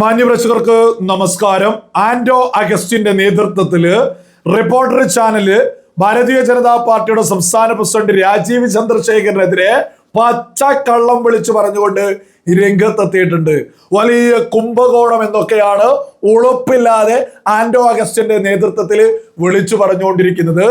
മാന്യപ്രേക്ഷകർക്ക് നമസ്കാരം. ആൻഡോ അഗസ്റ്റിന്റെ നേതൃത്വത്തിൽ reporter channel Bharatiya Janata പാർട്ടിയുടെ സംസ്ഥാന പ്രസിഡന്റ് രാജീവ് ചന്ദ്രശേഖരനെതിരെ പച്ചക്കള്ളം വിളിച്ചു പറഞ്ഞുകൊണ്ട് രംഗത്തെത്തിയിട്ടുണ്ട്. വലിയ കുംഭകോണം എന്നൊക്കെയാണ് ഉളുപ്പില്ലാതെ ആൻഡോ അഗസ്റ്റിന്റെ നേതൃത്വത്തിൽ വിളിച്ചു പറഞ്ഞുകൊണ്ടിരിക്കുന്നത്.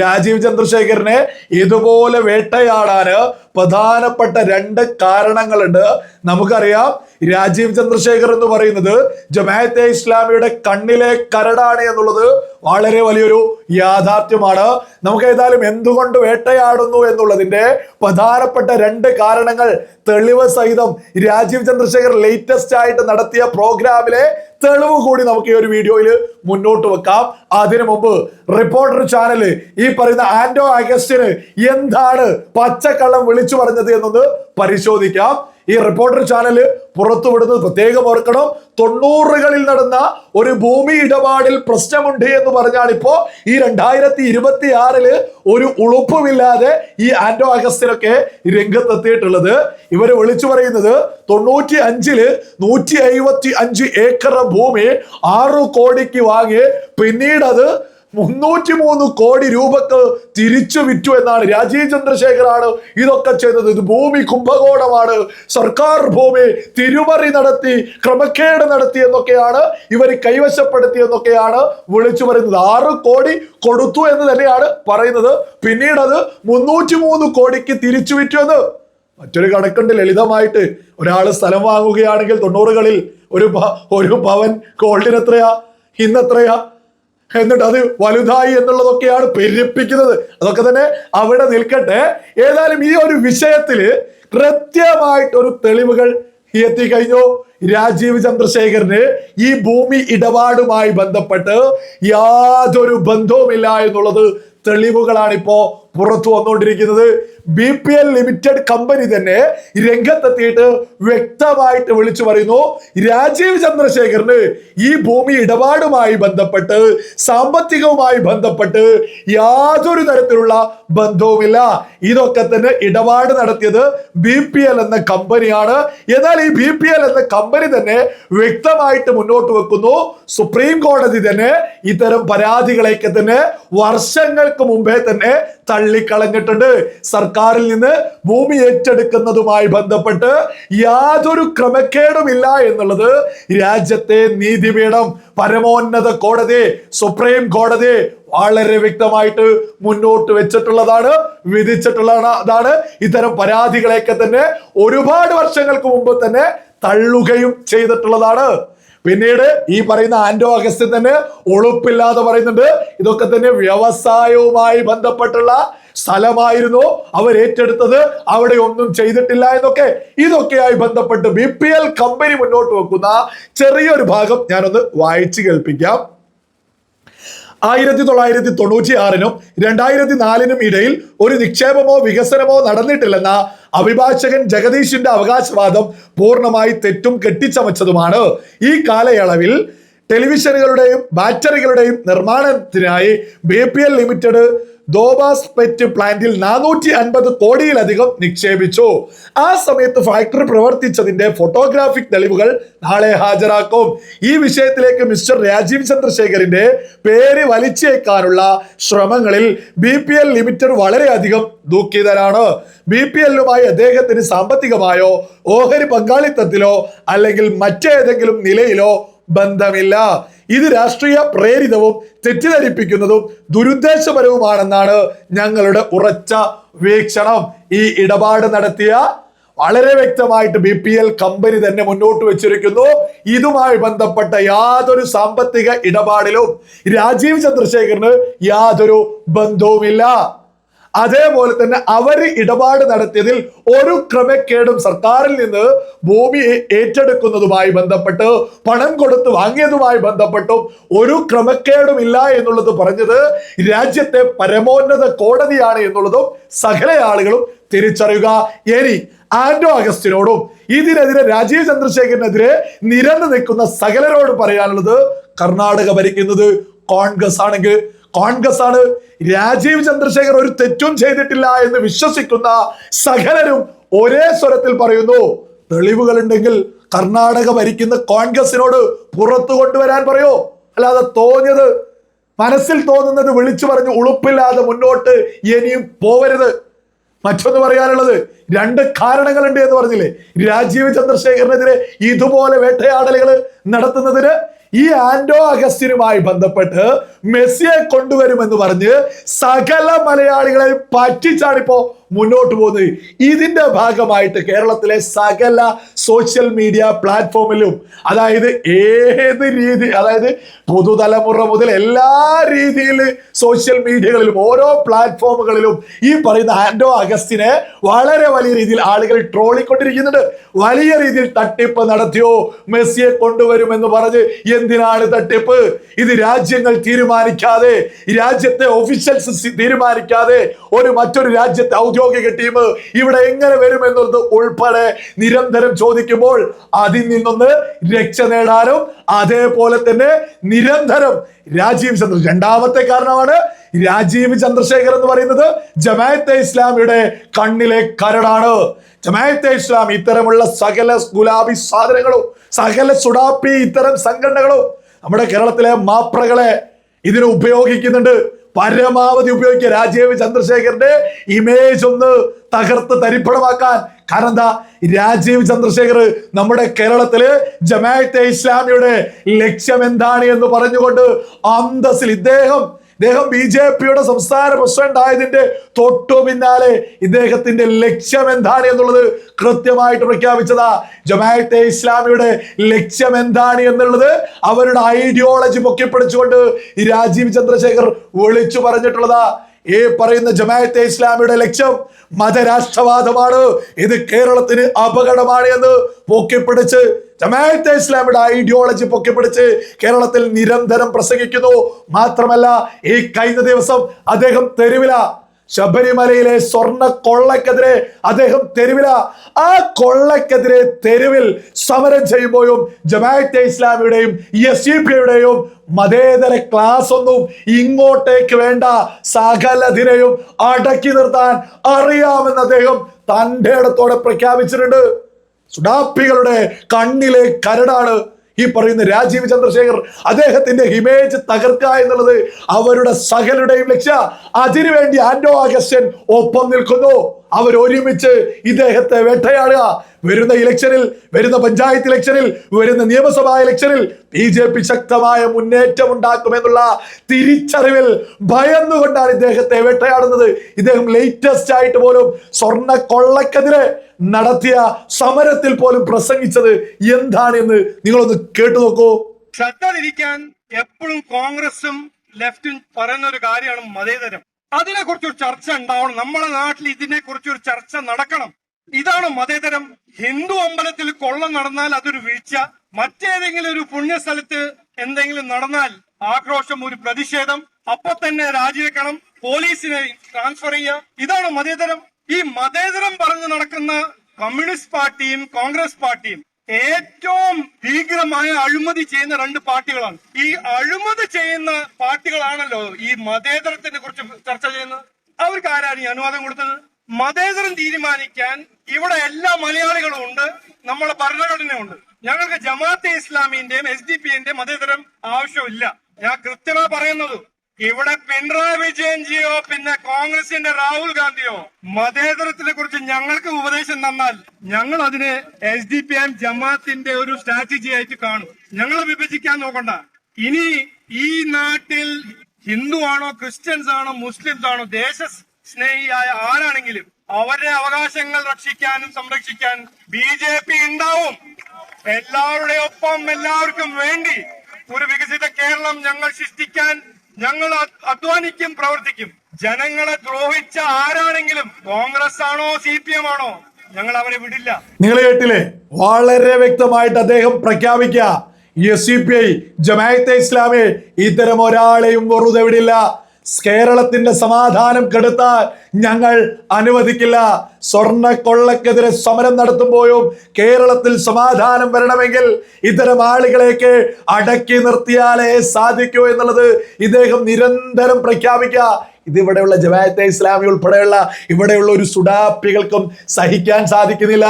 രാജീവ് ചന്ദ്രശേഖരനെ ഇതുപോലെ വേട്ടയാടാന് പ്രധാനപ്പെട്ട രണ്ട് കാരണങ്ങളുണ്ട്. നമുക്കറിയാം രാജീവ് ചന്ദ്രശേഖർ എന്ന് പറയുന്നത് ജമാഅത്തെ ഇസ്ലാമിയുടെ കണ്ണിലെ കരടാണ് എന്നുള്ളത് വളരെ വലിയൊരു യാഥാർത്ഥ്യമാണ്. നമുക്ക് ഏതായാലും എന്തുകൊണ്ട് വേട്ടയാടുന്നു എന്നുള്ളതിന്റെ പ്രധാനപ്പെട്ട രണ്ട് കാരണങ്ങൾ തെളിവ് സഹിതം രാജീവ് ചന്ദ്രശേഖർ ലേറ്റസ്റ്റ് ആയിട്ട് നടത്തിയ പ്രോഗ്രാമിലെ തെളിവ് കൂടി നമുക്ക് ഈ ഒരു വീഡിയോയിൽ മുന്നോട്ട് വെക്കാം. അതിനു മുമ്പ് റിപ്പോർട്ടർ ചാനൽ ഈ പറയുന്ന ആന്റോ അഗസ്റ്റിന് എന്താണ് പച്ചക്കള്ളം വിളിച്ചു പറഞ്ഞത് എന്നൊന്ന് പരിശോധിക്കാം. ഈ റിപ്പോർട്ടർ ചാനൽ പുറത്തുവിടുന്നത് പ്രത്യേകം ഓർക്കണം. തൊണ്ണൂറുകളിൽ നടന്ന ഒരു ഭൂമി ഇടപാടിൽ പ്രശ്നമുണ്ട് എന്ന് പറഞ്ഞാൽ ഇപ്പോ ഈ രണ്ടായിരത്തി ഇരുപത്തി ആറിൽ ഒരു ഉളുപ്പുമില്ലാതെ ഈ ആന്റോ അഗസ്റ്റിനൊക്കെ രംഗത്തെത്തിയിട്ടുള്ളത്. ഇവർ വിളിച്ചു പറയുന്നത് തൊണ്ണൂറ്റി അഞ്ചിൽ നൂറ്റി ഏക്കർ ഭൂമി ആറു കോടിക്ക് വാങ്ങി. പിന്നീട് അത് മുന്നൂറ്റി മൂന്ന് കോടി രൂപക്ക് തിരിച്ചു വിറ്റു എന്നാണ് രാജീവ് ചന്ദ്രശേഖറാണ് ഇതൊക്കെ ചെയ്തത്. ഇത് ഭൂമി കുംഭകോണമാണ്. സർക്കാർ ഭൂമി തിരുമറി നടത്തി ക്രമക്കേട് നടത്തി എന്നൊക്കെയാണ് ഇവർ കൈവശപ്പെടുത്തി എന്നൊക്കെയാണ് വിളിച്ചു പറയുന്നത്. ആറ് കോടി കൊടുത്തു എന്ന് തന്നെയാണ് പറയുന്നത്. പിന്നീട് അത് മുന്നൂറ്റി മൂന്ന് കോടിക്ക് തിരിച്ചു വിറ്റു എന്ന് മറ്റൊരു കണക്കുണ്ട്. ലളിതമായിട്ട് ഒരാൾ സ്ഥലം വാങ്ങുകയാണെങ്കിൽ തൊണ്ണൂറുകളിൽ ഒരു ഒരു പവൻ ഗോൾഡിന് എത്രയാ ഇന്നെത്രയാ? എന്നിട്ട് അത് വലുതായി എന്നുള്ളതൊക്കെയാണ് പെരുപ്പിക്കുന്നത്. അതൊക്കെ തന്നെ അവിടെ നിൽക്കട്ടെ. ഏതായാലും ഈ ഒരു വിഷയത്തിൽ കൃത്യമായിട്ട് ഒരു തെളിവുകൾ എത്തിക്കഴിഞ്ഞു. രാജീവ് ചന്ദ്രശേഖരന് ഈ ഭൂമി ഇടപാടുമായി ബന്ധപ്പെട്ട് യാതൊരു ബന്ധവുമില്ല എന്നുള്ളത് തെളിവുകളാണ് ഇപ്പോ പുറത്തു വന്നുകൊണ്ടിരിക്കുന്നത്. B P L limited company തന്നെ രംഗത്തെത്തിയിട്ട് വ്യക്തമായിട്ട് വിളിച്ചു പറയുന്നു. രാജീവ് ചന്ദ്രശേഖരന് ഈ ഭൂമി ഇടപാടുമായി ബന്ധപ്പെട്ട് സാമ്പത്തികവുമായി ബന്ധപ്പെട്ട് യാതൊരു തരത്തിലുള്ള ബന്ധവുമില്ല. ഇതൊക്കെ തന്നെ ഇടപാട് നടത്തിയത് ബി പി എൽ എന്ന കമ്പനിയാണ് എന്നാൽ ഈ ബി പി എൽ എന്ന കമ്പനി തന്നെ വ്യക്തമായിട്ട് മുന്നോട്ട് വെക്കുന്നു. സുപ്രീം കോടതി തന്നെ ഇത്തരം പരാതികളെയൊക്കെ തന്നെ വർഷങ്ങൾക്ക് മുമ്പേ തന്നെ തള്ളിക്കളഞ്ഞിട്ടുണ്ട്. സർക്കാരിൽ നിന്ന് ഭൂമി ഏറ്റെടുക്കുന്നതുമായി ബന്ധപ്പെട്ട് യാതൊരു ക്രമക്കേടുമില്ല എന്നുള്ളത് രാജ്യത്തെ നീതിപീഠം പരമോന്നത കോടതി സുപ്രീം കോടതി വളരെ വ്യക്തമായിട്ട് മുന്നോട്ട് വെച്ചിട്ടുള്ളതാണ് വിധിച്ചിട്ടുള്ളതാണ്. ഇത്തരം പരാതികളെയൊക്കെ തന്നെ ഒരുപാട് വർഷങ്ങൾക്ക് മുമ്പ് തന്നെ തള്ളുകയും ചെയ്തിട്ടുള്ളതാണ്. പിന്നീട് ഈ പറയുന്ന ആന്റോ അഗസ്റ്റിൻ തന്നെ ഒളുപ്പില്ലാതെ പറയുന്നുണ്ട്. ഇതൊക്കെ തന്നെ വ്യവസായവുമായി ബന്ധപ്പെട്ടുള്ള സ്ഥലമായിരുന്നു അവർ ഏറ്റെടുത്തത്. അവിടെ ഒന്നും ചെയ്തിട്ടില്ല എന്നൊക്കെ ഇതൊക്കെയായി ബന്ധപ്പെട്ട് ബി പി എൽ കമ്പനി മുന്നോട്ട് വെക്കുന്ന ചെറിയൊരു ഭാഗം ഞാനൊന്ന് വായിച്ചു കേൾപ്പിക്കാം. ആയിരത്തി തൊള്ളായിരത്തി തൊണ്ണൂറ്റി ആറിനും രണ്ടായിരത്തി നാലിനും ഇടയിൽ ഒരു നിക്ഷേപമോ വികസനമോ നടന്നിട്ടില്ലെന്ന അഭിഭാഷകൻ ജഗദീഷിന്റെ അവകാശവാദം പൂർണമായി തെറ്റും കെട്ടിച്ചമച്ചതുമാണ്. ഈ കാലയളവിൽ ടെലിവിഷനുകളുടെയും ബാറ്ററികളുടെയും നിർമ്മാണത്തിനായി B P L limited Dobaspet പ്ലാന്റിൽ നാനൂറ്റി അൻപത് കോടിയിലധികം നിക്ഷേപിച്ചു. ആ സമയത്ത് ഫാക്ടറി പ്രവർത്തിച്ചതിന്റെ ഫോട്ടോഗ്രാഫിക് തെളിവുകൾ നാളെ ഹാജരാക്കും. ഈ വിഷയത്തിലേക്ക് മിസ്റ്റർ രാജീവ് ചന്ദ്രശേഖറിന്റെ പേര് വലിച്ചേക്കാനുള്ള ശ്രമങ്ങളിൽ ബി പി എൽ ലിമിറ്റഡ് വളരെയധികം ദുഃഖിതരാണ്. ബി പി എല്ലുമായി അദ്ദേഹത്തിന് സാമ്പത്തികമായോ ഓഹരി പങ്കാളിത്തത്തിലോ അല്ലെങ്കിൽ മറ്റേതെങ്കിലും നിലയിലോ ബന്ധമില്ല. ഇത് രാഷ്ട്രീയ പ്രേരിതവും തെറ്റിദ്ധരിപ്പിക്കുന്നതും ദുരുദ്ദേശപരവുമാണെന്നാണ് ഞങ്ങളുടെ ഉറച്ച വീക്ഷണം. ഈ ഇടപാട് നടത്തിയ വളരെ വ്യക്തമായിട്ട് ബി പി എൽ കമ്പനി തന്നെ മുന്നോട്ട് വെച്ചിരിക്കുന്നു. ഇതുമായി ബന്ധപ്പെട്ട യാതൊരു സാമ്പത്തിക ഇടപാടിലും രാജീവ് ചന്ദ്രശേഖറിന് യാതൊരു ബന്ധവുമില്ല. അതേപോലെ തന്നെ അവർ ഇടപാട് നടത്തിയതിൽ ഒരു ക്രമക്കേടും സർക്കാരിൽ നിന്ന് ഭൂമി ഏറ്റെടുക്കുന്നതുമായി ബന്ധപ്പെട്ട് പണം കൊടുത്ത് വാങ്ങിയതുമായി ബന്ധപ്പെട്ടും ഒരു ക്രമക്കേടും ഇല്ല എന്നുള്ളത് പറഞ്ഞത് രാജ്യത്തെ പരമോന്നത കോടതിയാണ് എന്നുള്ളതും സകല ആളുകളും തിരിച്ചറിയുക. ഇനി ആൻഡോ അഗസ്റ്റിനോടും ഇതിനെതിരെ രാജീവ് ചന്ദ്രശേഖരനെതിരെ നിരന്നു നിൽക്കുന്ന സകലരോട് പറയാനുള്ളത് കർണാടക ഭരിക്കുന്നത് കോൺഗ്രസ് ആണെങ്കിൽ കോൺഗ്രസ് ആണ് രാജീവ് ചന്ദ്രശേഖർ ഒരു തെറ്റും ചെയ്തിട്ടില്ല എന്ന് വിശ്വസിക്കുന്ന സകലരും ഒരേ സ്വരത്തിൽ പറയുന്നു. തെളിവുകൾ ഉണ്ടെങ്കിൽ കർണാടക ഭരിക്കുന്ന കോൺഗ്രസിനോട് പുറത്തു കൊണ്ടുവരാൻ പറയോ. അല്ലാതെ തോന്നിയത് മനസ്സിൽ തോന്നുന്നത് വിളിച്ചു പറഞ്ഞ് ഉളുപ്പില്ലാതെ മുന്നോട്ട് ഇനിയും പോവരുത്. മറ്റൊന്ന് പറയാനുള്ളത് രണ്ട് കാരണങ്ങളുണ്ട് എന്ന് പറഞ്ഞില്ലേ? രാജീവ് ചന്ദ്രശേഖരനെതിരെ ഇതുപോലെ വേട്ടയാടലുകൾ നടത്തുന്നതിന് ഈ ആന്റോ അഗസ്റ്റിനുമായി ബന്ധപ്പെട്ട് മെസ്സിയെ കൊണ്ടുവരുമെന്ന് പറഞ്ഞ് സകല മലയാളികളെ പറ്റിച്ചാണിപ്പോ മുന്നോട്ട് പോകുന്നത്. ഇതിന്റെ ഭാഗമായിട്ട് കേരളത്തിലെ സകല സോഷ്യൽ മീഡിയ പ്ലാറ്റ്ഫോമിലും അതായത് ഏത് രീതി അതായത് പുതുതലമുറ മുതൽ എല്ലാ രീതിയിൽ സോഷ്യൽ മീഡിയകളിലും ഓരോ പ്ലാറ്റ്ഫോമുകളിലും ഈ പറയുന്ന ആൻഡോ അഗസ്റ്റിനെ വളരെ വലിയ രീതിയിൽ ആളുകൾ ട്രോളിക്കൊണ്ടിരിക്കുന്നുണ്ട്. വലിയ രീതിയിൽ തട്ടിപ്പ് നടത്തിയോ മെസ്സിയെ കൊണ്ടുവരുമെന്ന് പറഞ്ഞ് എന്തിനാണ് തട്ടിപ്പ്? ഇത് രാജ്യങ്ങൾ തീരുമാനിക്കാതെ രാജ്യത്തെ ഒഫീഷ്യൽസ് തീരുമാനിക്കാതെ ഒരു മറ്റൊരു രാജ്യത്തെ ഔദ്യോഗിക ടീം ഇവിടെ എങ്ങനെ വരും എന്നത് ഉൾപ്പെടെ നിരന്തരം ചോദിക്കുമ്പോൾ അതിൽ നിന്നൊന്ന് രക്ഷ നേടാനും അതേപോലെ തന്നെ നിരന്തരം രാജീവ് ചന്ദ്ര രണ്ടാമത്തെ കാരണമാണ് രാജീവ് ചന്ദ്രശേഖർ എന്ന് പറയുന്നത് ജമാഅത്തെ ഇസ്ലാമിയുടെ കണ്ണിലെ കരടാണ്. ജമാഅത്തെ ഇസ്ലാം ഇത്തരമുള്ള സകല ഗുലാബി സാധനങ്ങളും സകല സുഡാപ്പി ഇത്തരം സംഘടനകളും നമ്മുടെ കേരളത്തിലെ മാപ്രകളെ ഇതിന് ഉപയോഗിക്കുന്നുണ്ട്. പരമാവധി ഉപയോഗിക്കുക. രാജീവ് ചന്ദ്രശേഖരന്റെ ഇമേജ് ഒന്ന് തകർത്ത് തരിപ്പണമാക്കാൻ. കാരണം എന്താ? രാജീവ് ചന്ദ്രശേഖർ നമ്മുടെ കേരളത്തിൽ ജമാഅത്തെ ഇസ്ലാമിയുടെ ലക്ഷ്യം എന്താണ് എന്ന് പറഞ്ഞുകൊണ്ട് അന്തസ്സിൽ ഇദ്ദേഹം ഇദ്ദേഹം ബി ജെ പിയുടെ സംസ്ഥാന പ്രസിഡന്റ് ആയതിന്റെ തൊട്ടു പിന്നാലെ ഇദ്ദേഹത്തിന്റെ ലക്ഷ്യം എന്താണ് എന്നുള്ളത് കൃത്യമായിട്ട് പ്രഖ്യാപിച്ചതാ ജമാഅത്തെ ഇസ്ലാമിയുടെ ലക്ഷ്യം എന്താണ് എന്നുള്ളത് അവരുടെ ഐഡിയോളജി പൊക്കിപ്പിടിച്ചുകൊണ്ട് ഈ രാജീവ് ചന്ദ്രശേഖർ വിളിച്ചു പറഞ്ഞിട്ടുള്ളതാ. ഈ പറയുന്ന ജമാഅത്തെ ഇസ്ലാമിയുടെ ലക്ഷ്യം മതരാഷ്ട്രവാദമാണ്. ഇത് കേരളത്തിന് അപകടമാണ് എന്ന് പൊക്കിപ്പിടിച്ച് ജമാഅത്തെ ഇസ്ലാമിയുടെ ഐഡിയോളജി പൊക്കിപ്പിടിച്ച് കേരളത്തിൽ നിരന്തരം പ്രസംഗിക്കുന്നു. മാത്രമല്ല ഈ കഴിഞ്ഞ ദിവസം അദ്ദേഹം തെരുവില. ശബരിമലയിലെ സ്വർണ കൊള്ളക്കെതിരെ അദ്ദേഹം തെരുവില. ആ കൊള്ളക്കെതിരെ തെരുവിൽ സമരം ചെയ്യുമ്പോഴും ജമാഅത്തെ ഇസ്ലാമിയുടെയും എസ് സി പിയുടെയും മതേതര ക്ലാസ് ഒന്നും ഇങ്ങോട്ടേക്ക് വേണ്ട. സകലതിനെയും അടക്കി നിർത്താൻ അറിയാമെന്ന് അദ്ദേഹം തന്റെ ഇടത്തോടെ പ്രഖ്യാപിച്ചിട്ടുണ്ട്. സുഡാപ്പികളുടെ കണ്ണിലെ കരടാണ് ഈ പറയുന്ന രാജീവ് ചന്ദ്രശേഖർ. അദ്ദേഹത്തിന്റെ ഇമേജ് തകർക്കുക എന്നുള്ളത് അവരുടെ സകലുടെയും ലക്ഷ്യ. അതിനുവേണ്ടി ആന്റോ അഗസ്റ്റ്യൻ ഒപ്പം നിൽക്കുന്നു. അവർ ഒരുമിച്ച് ഇദ്ദേഹത്തെ വേട്ടയാടുക. വരുന്ന ഇലക്ഷനിൽ വരുന്ന പഞ്ചായത്ത് ഇലക്ഷനിൽ വരുന്ന നിയമസഭാ ഇലക്ഷനിൽ ബി ജെ പി ശക്തമായ മുന്നേറ്റം ഉണ്ടാക്കുമെന്നുള്ള തിരിച്ചറിവിൽ ഭയന്നുകൊണ്ടാണ് ഇദ്ദേഹത്തെ വേട്ടയാടുന്നത്. ഇദ്ദേഹം ലേറ്റസ്റ്റ് ആയിട്ട് പോലും സ്വർണ കൊള്ളക്കെതിരെ നടത്തിയ സമരത്തിൽ പോലും പ്രസംഗിച്ചത് എന്താണ് എന്ന് നിങ്ങളൊന്ന് കേട്ടു നോക്കൂ. ശ്രദ്ധ തിരിക്കാൻ എപ്പോഴും കോൺഗ്രസും ലെഫ്റ്റും പറയുന്ന ഒരു കാര്യമാണ് മതേതരം. അതിനെ കുറിച്ചൊരു ചർച്ച ഉണ്ടാവണം. നമ്മുടെ നാട്ടിൽ ഇതിനെ കുറിച്ചൊരു ചർച്ച നടക്കണം. ഇതാണ് മതേതരം. ഹിന്ദു അമ്പലത്തിൽ കൊള്ള നടന്നാൽ അതൊരു വീഴ്ച. മറ്റേതെങ്കിലും ഒരു പുണ്യസ്ഥലത്ത് എന്തെങ്കിലും നടന്നാൽ ആക്രോശം ഒരു പ്രതിഷേധം. അപ്പൊ തന്നെ രാജിവെക്കണം. പോലീസിനെ ട്രാൻസ്ഫർ ചെയ്യുക. ഇതാണ് മതേതരം. ഈ മതേതരം പറഞ്ഞു നടക്കുന്ന കമ്മ്യൂണിസ്റ്റ് പാർട്ടിയും കോൺഗ്രസ് പാർട്ടിയും ഏറ്റവും ഭീകരമായ അഴിമതി ചെയ്യുന്ന രണ്ട് പാർട്ടികളാണ്. ഈ അഴിമതി ചെയ്യുന്ന പാർട്ടികളാണല്ലോ ഈ മതേതരത്തിനെ കുറിച്ച് ചർച്ച ചെയ്യുന്നത്. അവർക്ക് ആരാണ് ഈ അനുവാദം കൊടുത്തത്? മതേതരം തീരുമാനിക്കാൻ ഇവിടെ എല്ലാ മലയാളികളും ഉണ്ട്. നമ്മളെ ഭരണഘടനയുണ്ട് ഞങ്ങൾക്ക് ജമാഅത്തെ ഇസ്ലാമിന്റെയും എസ് ഡി പിന്റെയും മതേതരം ആവശ്യമില്ല. ഞാൻ കൃത്യമായി പറയുന്നത് ഇവിടെ പിണറായി വിജയൻജിയോ പിന്നെ കോൺഗ്രസിന്റെ രാഹുൽ ഗാന്ധിയോ മതേതരത്തിനെ കുറിച്ച് ഞങ്ങൾക്ക് ഉപദേശം തന്നാൽ ഞങ്ങൾ അതിനെ എസ് ഡി പി എം ജമാഅത്തിന്റെ ഒരു സ്ട്രാറ്റജി ആയിട്ട് കാണും. ഞങ്ങൾ വിഭജിക്കാൻ നോക്കണ്ട. ഇനി ഈ നാട്ടിൽ ഹിന്ദു ആണോ ക്രിസ്ത്യൻസ് ആണോ മുസ്ലിംസ് ആണോ ദേശ സ്നേഹിയായ ആരാണെങ്കിലും അവരുടെ അവകാശങ്ങൾ രക്ഷിക്കാനും സംരക്ഷിക്കാൻ ബി ജെ പി ഉണ്ടാവും. എല്ലാവരുടെ ഒപ്പം എല്ലാവർക്കും വേണ്ടി ഒരു വികസിത കേരളം ഞങ്ങൾ സൃഷ്ടിക്കാൻ ഞങ്ങൾ അധ്വാനിക്കും പ്രവർത്തിക്കും. ജനങ്ങളെ ദ്രോഹിച്ച ആരാണെങ്കിലും കോൺഗ്രസ് ആണോ സി പി എം ആണോ ഞങ്ങൾ അവരെ വിടില്ല. നിങ്ങൾ കേട്ടില്ലേ വളരെ വ്യക്തമായിട്ട് അദ്ദേഹം പ്രഖ്യാപിക്കുക. S C P I Islami ഇത്തരം ഒരാളെയും വെറുതെ വിടില്ല. കേരളത്തിന്റെ സമാധാനം കെടുത്താൻ ഞങ്ങൾ അനുവദിക്കില്ല. സ്വർണ കൊള്ളക്കെതിരെ സമരം നടത്തുമ്പോഴും കേരളത്തിൽ സമാധാനം വരണമെങ്കിൽ ഇത്തരം ആളുകളെയൊക്കെ അടക്കി നിർത്തിയാലേ സാധിക്കൂ എന്നുള്ളത് ഇദ്ദേഹം നിരന്തരം പ്രഖ്യാപിക്കുക. ഇതിവിടെയുള്ള ജമാഅത്തെ ഇസ്ലാമി ഉൾപ്പെടെയുള്ള ഇവിടെയുള്ള ഒരു സുഡാപ്പികൾക്കും സഹിക്കാൻ സാധിക്കുന്നില്ല.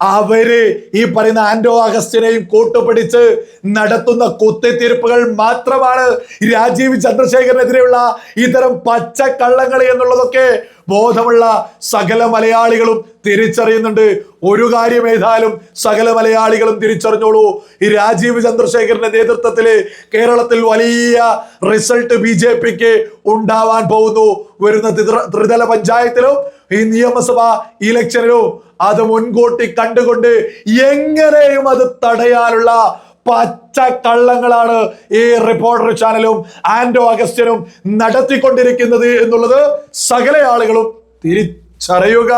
അവർ ഈ പറയുന്ന ആന്റോ അഗസ്റ്റിനെയും കൂട്ടുപിടിച്ച് നടത്തുന്ന കുത്തിത്തീർപ്പുകൾ മാത്രമാണ് രാജീവ് ചന്ദ്രശേഖരനെതിരെയുള്ള ഇത്തരം പച്ചക്കള്ളങ്ങൾ എന്നുള്ളതൊക്കെ ബോധമുള്ള സകല മലയാളികളും തിരിച്ചറിയുന്നുണ്ട്. ഒരു കാര്യം ഏതായാലും സകല മലയാളികളും തിരിച്ചറിഞ്ഞോളൂ. ഈ രാജീവ് ചന്ദ്രശേഖരന്റെ നേതൃത്വത്തിൽ കേരളത്തിൽ വലിയ റിസൾട്ട് ബി ജെ പിക്ക് ഉണ്ടാവാൻ പോകുന്നു. വരുന്ന ത്രിതല- പഞ്ചായത്തിലും ഈ നിയമസഭാ ഇലക്ഷനിലും അത് മുൻകൂട്ടി കണ്ടുകൊണ്ട് എങ്ങനെയും അത് തടയാനുള്ള പച്ച കള്ളങ്ങളാണ് ഈ റിപ്പോർട്ടർ ചാനലും ആൻഡോ അഗസ്റ്റ്യനും നടത്തിക്കൊണ്ടിരിക്കുന്നത് എന്നുള്ളത് സകല ആളുകളും തിരിച്ചറിയുക.